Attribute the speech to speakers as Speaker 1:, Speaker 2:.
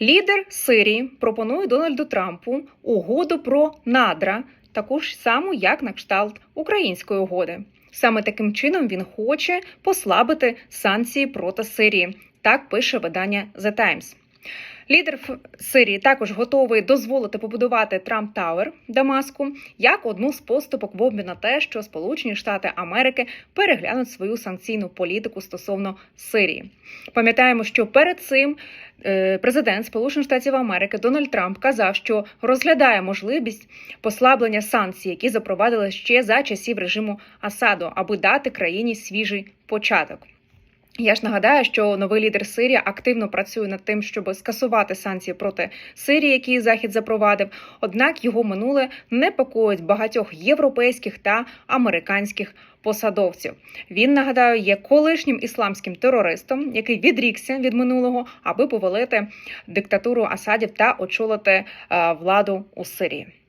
Speaker 1: Лідер Сирії пропонує Дональду Трампу угоду про надра, таку ж саму, як на кшталт української угоди. Саме таким чином він хоче послабити санкції проти Сирії. Так пише видання The Times. Лідер Сирії також готовий дозволити побудувати Трамп Тауер Дамаску як одну з поступок в обмін на те, що Сполучені Штати Америки переглянуть свою санкційну політику стосовно Сирії. Пам'ятаємо, що перед цим е, президент Сполучених Штатів Америки Дональд Трамп казав, що розглядає можливість послаблення санкцій, які запровадили ще за часів режиму Асаду, аби дати країні свіжий початок. Я ж нагадаю, що новий лідер Сирії активно працює над тим, щоб скасувати санкції проти Сирії, які Захід запровадив. Однак його минуле непокоїть багатьох європейських та американських посадовців. Він нагадаю є колишнім ісламським терористом, який відрікся від минулого, аби повалити диктатуру Асадів та очолити е, владу у Сирії.